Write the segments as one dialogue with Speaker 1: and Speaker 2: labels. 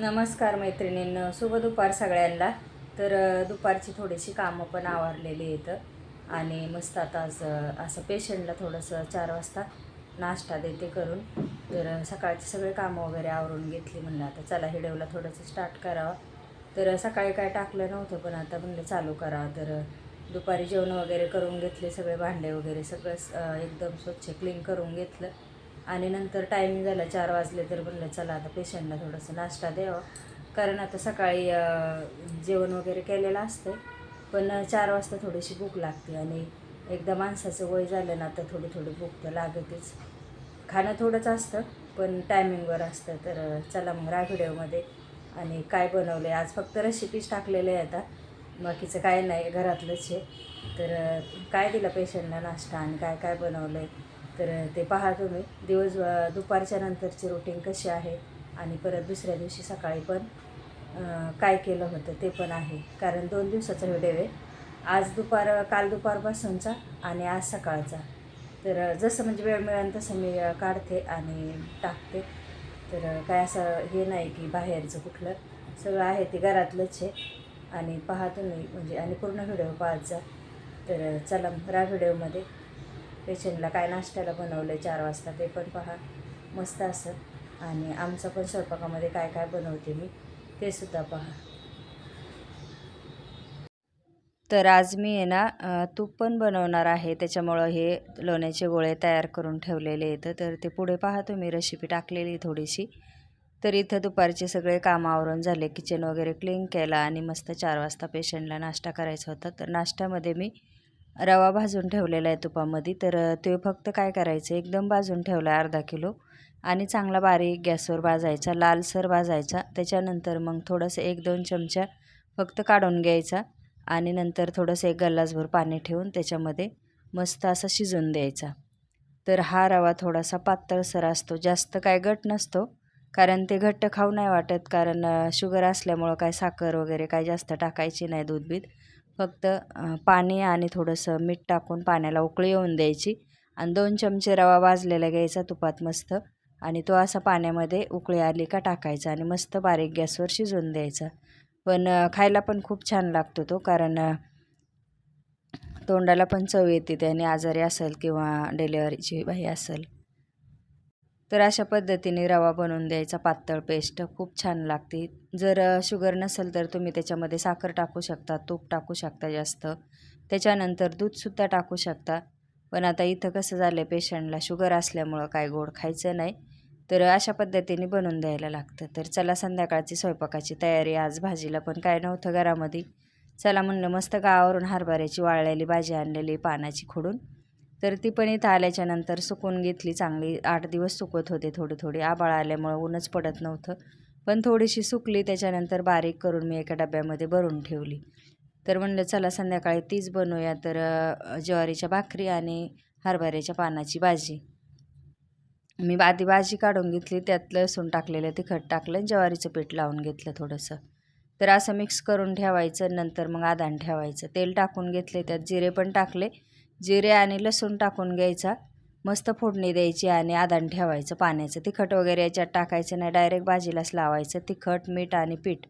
Speaker 1: नमस्कार मैत्रिणींनं शुभ दुपार सगळ्यांना. तर दुपारची थोडीशी कामं पण आवरलेली आहेत. आणि मस्त आता असं पेशंटला थोडंसं चार वाजता नाश्ता देते करून. तर सकाळची सगळे कामं वगैरे आवरून घेतली म्हणलं. आता चला हिडवला थोडंसं स्टार्ट करावा. तर सकाळी काय टाकलं नव्हतं पण आता म्हणलं चालू करावं. तर दुपारी जेवण वगैरे करून घेतले सगळे भांडे वगैरे सगळं एकदम स्वच्छ क्लीन करून घेतलं. आणि नंतर टायमिंग झाला चार वाजले तर म्हणलं चला आता पेशंटला थोडंसं नाश्ता द्यावा. कारण आता सकाळी जेवण वगैरे केलेलं असतं पण चार वाजता थोडीशी भूक लागते आणि एकदा माणसाचं वय झालं ना आता थोडी थोडी भूक तर लागतेच. खाणं थोडंच असतं पण टायमिंगवर असतं. तर चला मग राघडेवमध्ये आणि काय बनवलं आहे आज फक्त रेसिपीज टाकलेले आहे आता. बाकीचं काय नाही घरातलंच आहे. तर काय दिलं पेशंटला नाश्ता आणि काय काय बनवलं आहे तर ते पहा तुम्ही दिवस दुपारच्या नंतरची रुटीन कशी आहे आणि परत दुसऱ्या दिवशी सकाळी पण काय केलं होतं ते पण आहे. कारण दोन दिवसाचा व्हिडिओ आहे. आज दुपार काल दुपारपासूनचा आणि आज सकाळचा. तर जसं म्हणजे वेळ मिळेल तसं मी काढते आणि टाकते. तर काय असं हे नाही की बाहेरचं कुठलं. सगळं आहे ते घरातलंच आहे. आणि पहा तुम्ही म्हणजे आणि पूर्ण व्हिडिओ पाहत जा. तर चला रा व्हिडिओमध्ये पेशंटला काय नाश्त्याला बनवलं आहे चार वाजता ते पण पहा. मस्त असं. आणि आमचं पण स्वयंपाकामध्ये काय काय बनवते मी ते सुद्धा पहा. तर आज मी आहे ना तूप पण बनवणार आहे. त्याच्यामुळं हे लोण्याचे गोळे तयार करून ठेवलेले आहेत. तर ते पुढे पहा तुम्ही रेसिपी टाकलेली थोडीशी. तर इथं दुपारचे सगळे काम आवरून झाले. किचन वगैरे क्लीन केला आणि मस्त चार वाजता पेशंटला नाश्ता करायचा होता. तर नाश्त्यामध्ये मी रवा भाजून ठेवलेला आहे तुपामध्ये. तर ते फक्त काय करायचं? एकदम भाजून ठेवला आहे अर्धा किलो आणि चांगला बारीक गॅसवर भाजायचा लालसर भाजायचा. त्याच्यानंतर मग थोडंसं एक दोन चमचा फक्त काढून घ्यायचा आणि नंतर थोडंसं एक गल्लासभर पाणी ठेवून त्याच्यामध्ये मस्त असा शिजून द्यायचा. तर हा रवा थोडासा पातळसर असतो. जास्त काय घट नसतो कारण ते घट्ट खाऊ नाही वाटत कारण शुगर असल्यामुळं काय साखर वगैरे काय जास्त टाकायची नाही दूधबीत. फक्त पाणी आणि थोडंसं मीठ टाकून पाण्याला उकळी येऊन द्यायची आणि दोन चमचे रवा भाजलेला घ्यायचा तुपात मस्त आणि तो असा पाण्यामध्ये उकळी आली का टाकायचा आणि मस्त बारीक गॅसवर शिजवून द्यायचा. पण खायला पण खूप छान लागतो तो कारण तोंडाला पण चव येते त्याने आजारी असेल किंवा डिलेवरीची बाई असेल. तर अशा पद्धतीने रवा बनवून द्यायचा पातळ पेस्ट. खूप छान लागते. जर शुगर नसेल तर तुम्ही त्याच्यामध्ये साखर टाकू शकता तूप टाकू शकता जास्त. त्याच्यानंतर दूधसुद्धा टाकू शकता. पण आता इथं कसं झालं आहे पेशंटला शुगर असल्यामुळं काय गोड खायचं नाही. तर अशा पद्धतीने बनवून द्यायला लागतं. तर चला संध्याकाळची स्वयंपाकाची तयारी. आज भाजीला पण काय नव्हतं घरामध्ये. चला म्हणलं मस्त गावावरून हरभऱ्याची वाळलेली भाजी आणलेली पानाची खोडून. तर ती पण इथं आल्याच्यानंतर सुकून घेतली चांगली. आठ दिवस सुकत होते थोडी थोडी. आबाळ आल्यामुळं ऊनच पडत नव्हतं. पण थोडीशी सुकली त्याच्यानंतर बारीक करून मी एका डब्यामध्ये भरून ठेवली. तर म्हणलं चला संध्याकाळी तीच बनवूया. तर ज्वारीच्या भाकरी आणि हरभऱ्याच्या पानाची भाजी. मी आधी भाजी काढून घेतली त्यात लसूण टाकलेलं तिखट टाकलं आणि ज्वारीचं पीठ लावून घेतलं थोडंसं. तर असं मिक्स करून ठेवायचं नंतर मग आदान ठेवायचं. तेल टाकून घेतले त्यात जिरे पण टाकले जिरे आणि लसूण टाकून घ्यायचा. मस्त फोडणी द्यायची आणि आदान ठेवायचं पाण्याचं. तिखट वगैरे याच्यात टाकायचं नाही डायरेक्ट भाजीलाच लावायचं. तिखट मीठ आणि पीठ.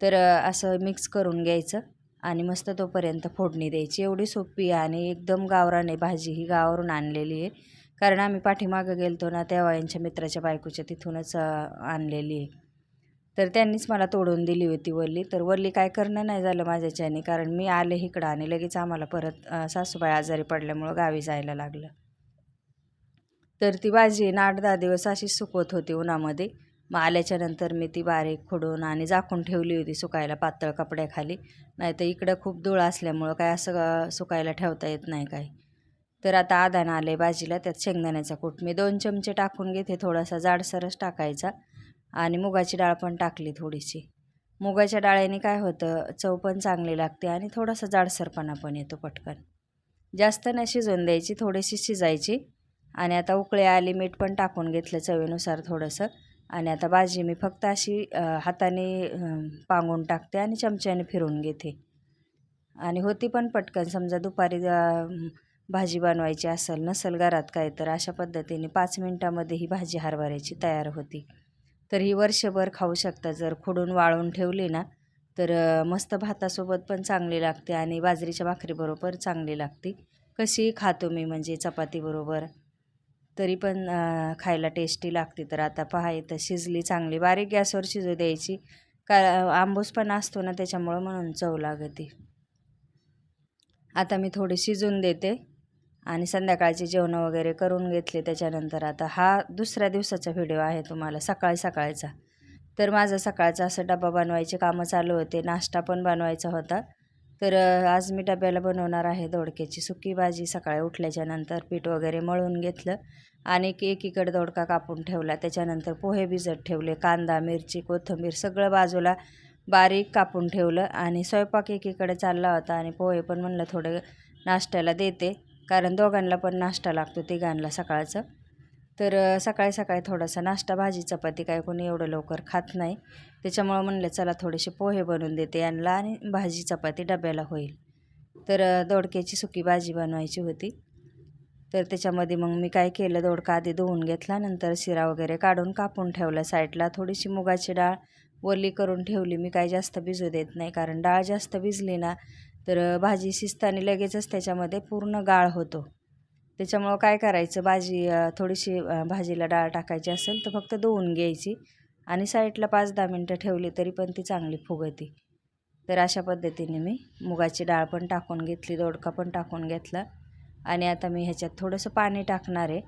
Speaker 1: तर असं मिक्स करून घ्यायचं आणि मस्त तोपर्यंत फोडणी द्यायची. एवढी सोपी आहे आणि एकदम गावराने भाजी ही गावावरून आणलेली आहे. कारण आम्ही पाठीमागं गेलतो ना तेव्हा यांच्या मित्राच्या बायकोच्या तिथूनच आणलेली आहे. तर त्यांनीच मला तोडून दिली होती वल्ली. तर वल्ली काय करणं नाही झालं माझ्याच्याने कारण मी आले इकडं आणि लगेच आम्हाला परत सासूबाई आजारी पडल्यामुळं गावी जायला लागलं. तर ती भाजी ना आठ दहा दिवस अशीच सुकवत होती उन्हामध्ये. मग आल्याच्यानंतर मी ती बारीक खोडून आणि झाकून ठेवली होती सुकायला पातळ कपड्याखाली. नाही तर इकडं खूप धूळ असल्यामुळं काय असं सुकायला ठेवता येत नाही काय तर आता आदान आले भाजीला त्यात शेंगदाण्याचा कूट. मी दोन चमचे टाकून घेते थोडासा जाडसरच टाकायचा. आणि मुगाची डाळ पण टाकली थोडीशी. मुगाच्या डाळीने काय होतं चव पण चांगली लागते आणि थोडासा जाडसरपणा पण येतो पटकन. जास्त नाही शिजवून द्यायची थोडीशी शिजायची. आणि आता उकळी आली मीठ पण टाकून घेतलं चवीनुसार थोडंसं. आणि आता भाजी मी फक्त अशी हाताने पांगून टाकते आणि चमच्याने फिरून घेते. आणि होती पण पटकन समजा दुपारी भाजी बनवायची असेल नसेल घरात काय तर अशा पद्धतीने पाच मिनटामध्ये ही भाजी हरभऱ्याची तयार होती. तर ही वर्षभर खाऊ शकता. जर खोडून वाळून ठेवली ना तर मस्त भातासोबत पण चांगली लागते आणि बाजरीच्या भाकरीबरोबर चांगली लागते. कशी खातो मी म्हणजे चपातीबरोबर. तरी पण खायला टेस्टी लागते. तर आता पहा इथं शिजली चांगली. बारीक गॅसवर शिजू द्यायची. का आंबूस पण असतो ना त्याच्यामुळं म्हणून चव लागते. आता मी थोडी शिजून देते. आणि संध्याकाळचे जेवण वगैरे करून घेतले त्याच्यानंतर आता हा दुसऱ्या दिवसाचा व्हिडिओ आहे तुम्हाला सकाळी सकाळचा. तर माझं सकाळचा असं डबा बनवायचे कामं चालू होते नाश्ता पण बनवायचा होता. तर आज मी डब्याला बनवणार आहे दोडक्याची सुकी भाजी सकाळी उठल्याच्या नंतर पीठ वगैरे मळून घेतलं आणि एक एकीकडे दोडका कापून ठेवला. त्याच्यानंतर पोहे भिजत ठेवले कांदा मिरची कोथिंबीर सगळं बाजूला बारीक कापून ठेवलं आणि स्वयंपाक एकीकडे चालला होता आणि पोहे पण म्हणलं थोडं नाश्त्याला देते. कारण दोघांना पण नाश्ता लागतो तिघांना सकाळचं. तर सकाळी सकाळी थोडासा नाश्ता भाजी चपाती काय कोणी एवढं लवकर खात नाही. त्याच्यामुळं म्हणलं चला थोडेसे पोहे बनवून देते यांना आणि भाजी चपाती डब्याला होईल. तर दोडक्याची सुकी भाजी बनवायची होती. तर त्याच्यामध्ये मग मी काय केलं दोडका आधी धुवून घेतला नंतर शिरा वगैरे काढून कापून ठेवला साईडला. थोडीशी मुगाची डाळ ओली करून ठेवली. मी काय जास्त भिजू देत नाही कारण डाळ जास्त भिजली ना तर भाजी शिजताना लगेचच त्याच्यामध्ये पूर्ण गाळ होतो. त्याच्यामुळं काय करायचं भाजी थोडीशी भाजीला डाळ टाकायची असेल तर फक्त धुवून घ्यायची आणि साईडला पाच दहा मिनटं ठेवली तरी पण ती चांगली फुगती. तर अशा पद्धतीने मी मुगाची डाळ पण टाकून घेतली दोडका पण टाकून घेतला आणि आता मी ह्याच्यात थोडंसं पाणी टाकणार आहे.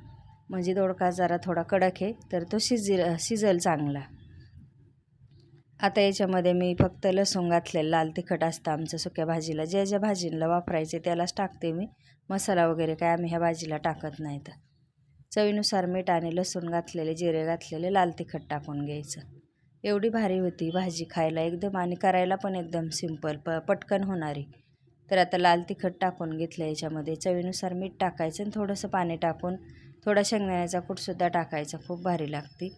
Speaker 1: म्हणजे दोडका जरा थोडा कडक आहे तर तो शिजेल शिजल चांगला. आता याच्यामध्ये मी फक्त लसूण घातलेलं लाल तिखट असतं आमचं सुक्या भाजीला. ज्या ज्या भाजीला वापरायचे त्यालाच टाकते मी. मसाला वगैरे काय आम्ही ह्या भाजीला टाकत नाही तर. चवीनुसार मीठ आणि लसूण घातलेले जिरे घातलेले लाल तिखट टाकून घ्यायचं. एवढी भारी होती भाजी खायला एकदम आणि करायला पण एकदम सिंपल प पटकन होणारी. तर आता लाल तिखट टाकून घेतलं याच्यामध्ये. चवीनुसार मीठ टाकायचं आणि थोडंसं पाणी टाकून थोडा शेंगदाण्याचा कूटसुद्धा टाकायचा. खूप भारी लागते.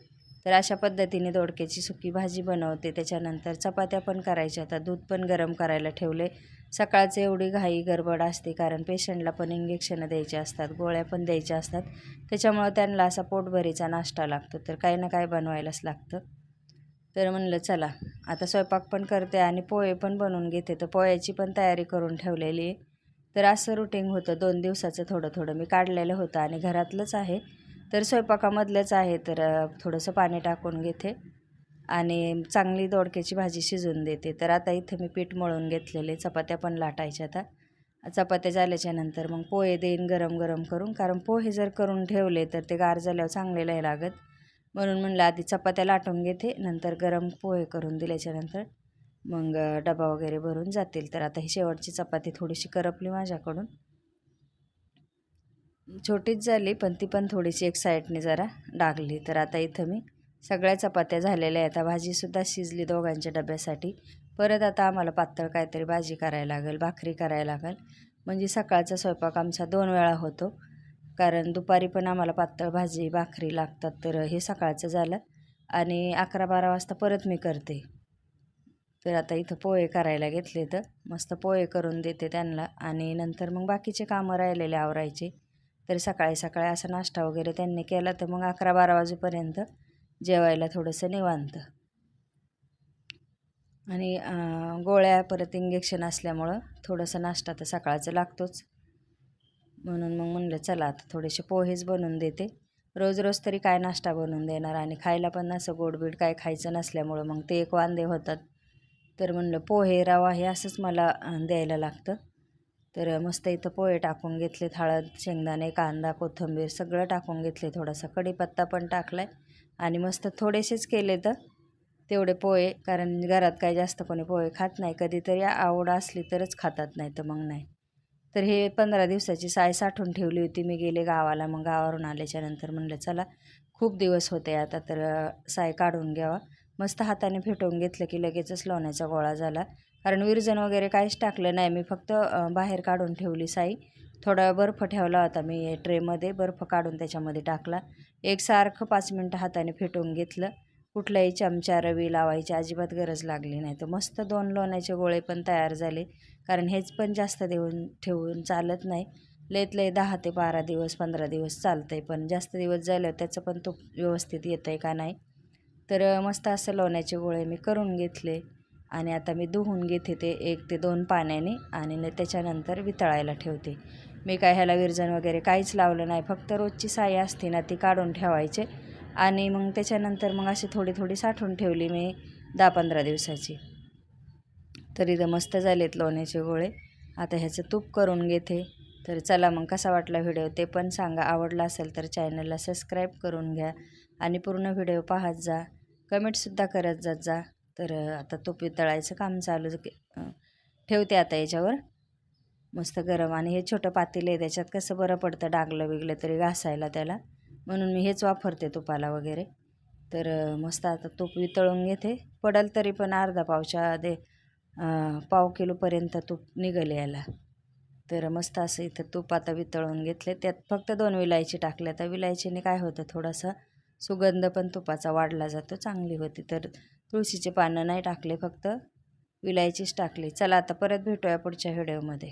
Speaker 1: तर अशा पद्धतीने दोडक्याची सुकी भाजी बनवते. त्याच्यानंतर चपात्या पण करायच्या. आता दूध पण गरम करायला ठेवले. सकाळचं एवढी घाई गडबड असते कारण पेशंटला पण इंजेक्शनं द्यायचे असतात गोळ्या पण द्यायच्या असतात. त्याच्यामुळं त्यांना असा पोटभरीचा नाश्ता लागतो. तर काही ना काही बनवायलाच लागतं. तर म्हणलं चला आता स्वयंपाक पण करते आणि पोहे पण बनवून घेते. तर पोह्याची पण तयारी करून ठेवलेली आहे. तर असं रुटीन होतं. दोन दिवसाचं थोडं थोडं मी काढलेलं होतं आणि घरातलंच आहे. तर स्वयंपाकामधलंच आहे तर थोडंसं पाणी टाकून घेते आणि चांगली दोडक्याची भाजी शिजवून देते. तर आता इथं मी पीठ मळून घेतलेले चपात्या पण लाटायच्या आता. चपात्या झाल्याच्यानंतर मग पोहे देईन गरम गरम करून कारण पोहे जर करून ठेवले तर ते गार झाल्यावर चांगले नाही लागत. म्हणून म्हणलं आधी चपात्या लाटून घेते नंतर गरम पोहे करून दिल्याच्यानंतर मग डबा वगैरे भरून जातील. तर आता ही शेवटची चपाती थोडीशी करपली माझ्याकडून. छोटीच झाली पण ती पण थोडीशी एक साईडने जरा डागली. तर आता इथं मी सगळ्या चपात्या झालेल्या आहेत. आता भाजीसुद्धा शिजली दोघांच्या डब्यासाठी. परत आता आम्हाला पातळ काहीतरी भाजी करायला लागेल भाकरी करायला लागेल. म्हणजे सकाळचा स्वयंपाक आमचा दोन वेळा होतो. कारण दुपारी पण आम्हाला पातळ भाजी भाकरी लागतात. तर हे सकाळचं झालं आणि अकरा बारा वाजता परत मी करते. तर आता इथं पोहे करायला घेतले तर मस्त पोहे करून देते त्यांना. आणि नंतर मग बाकीचे कामं राहिलेले आवरायचे. तर सकाळी सकाळी असा नाश्ता वगैरे त्यांनी केला तर मग अकरा बारा वाजेपर्यंत जेवायला थोडंसं निवांत. आणि गोळ्या परत इंजेक्शन असल्यामुळं थोडंसं नाश्ता तर सकाळचं लागतोच. म्हणून मग म्हणलं चला आता थोडेसे पोहेच बनवून देते. रोज रोज तरी काय नाश्ता बनवून देणार आणि खायला पण असं गोडबीड काय खायचं नसल्यामुळं मग ते एक वांदे होतात. तर म्हणलं पोहे रवा हे असंच मला द्यायला लागतं. तर मस्त इथं पोहे टाकून घेतले हळद शेंगदाणे कांदा कोथिंबीर सगळं टाकून घेतले थोडासा कढीपत्ता पण टाकला आहे आणि मस्त थोडेसेच केले तर तेवढे पोहे कारण घरात काय जास्त कोणी पोहे खात नाही. कधीतरी आवड असली तरच खातात नाही तर मग नाही. तर हे पंधरा दिवसाची साय साठवून ठेवली होती. मी गेले गावाला मग गावावरून आल्याच्यानंतर म्हणलं चला खूप दिवस होते आता तर साय काढून घ्यावा. मस्त हाताने फेटवून घेतलं की लगेचच लोण्याचा गोळा झाला. कारण विरजन वगैरे काहीच टाकलं नाही. मी फक्त बाहेर काढून ठेवली साई. थोडा बर्फ ठेवला होता मी ट्रेमध्ये. बर्फ काढून त्याच्यामध्ये टाकला. एकसारखं पाच मिनटं हाताने फेटून घेतलं. कुठल्याही चमचा रवी लावायची अजिबात गरज लागली नाही. तर मस्त दोन लोण्याचे गोळे पण तयार झाले. कारण हेच पण जास्त देऊन ठेवून चालत नाही. लयत लय दहा ते बारा दिवस पंधरा दिवस चालतं आहे पण जास्त दिवस झालं त्याचं पण तूप व्यवस्थित येतं आहे का नाही? तर मस्त असं लोण्याचे गोळे मी करून घेतले. आणि आता मी धुवून घेते ते एक ते दोन पाण्याने आणि न त्याच्यानंतर वितळायला ठेवते. मी काय ह्याला विरजण वगैरे काहीच लावलं नाही. फक्त रोजची साई असते ना ती काढून ठेवायचे. आणि मग त्याच्यानंतर मग अशी थोडी थोडी साठवून ठेवली मी दहा पंधरा दिवसाची. तर इथं मस्त झालेत लोण्याचे गोळे. आता ह्याचं तूप करून घेते. तर चला मग कसा वाटला व्हिडिओ ते पण सांगा. आवडला असेल तर चॅनलला सबस्क्राईब करून घ्या. आणि पूर्ण व्हिडिओ पाहत जा. कमेंटसुद्धा करत जात जा. तर आता तूप वितळायचं काम चालू के- ठेवते आता याच्यावर. मस्त गरम आणि हे छोटं पातेलं आहे त्याच्यात कसं बरं पडतं डागलं बिगलं तरी घासायला त्याला. म्हणून मी हेच वापरते तुपाला वगैरे. तर मस्त आता तूप वितळून घेते. पडल तरी पण अर्धा पावच्या दे पाव किलोपर्यंत तूप निघेल याला. तर मस्त असं इथं तूप आता वितळून घेतले. त्यात फक्त दोन विलायची टाकल्या. तर विलायचीने काय होतं थोडासा सुगंध पण तुपाचा वाढला जातो चांगली होती. तर तुळशीचे पानं नाही टाकले फक्त विलायचीच टाकली. चला आता परत भेटूया पुढच्या व्हिडिओमध्ये.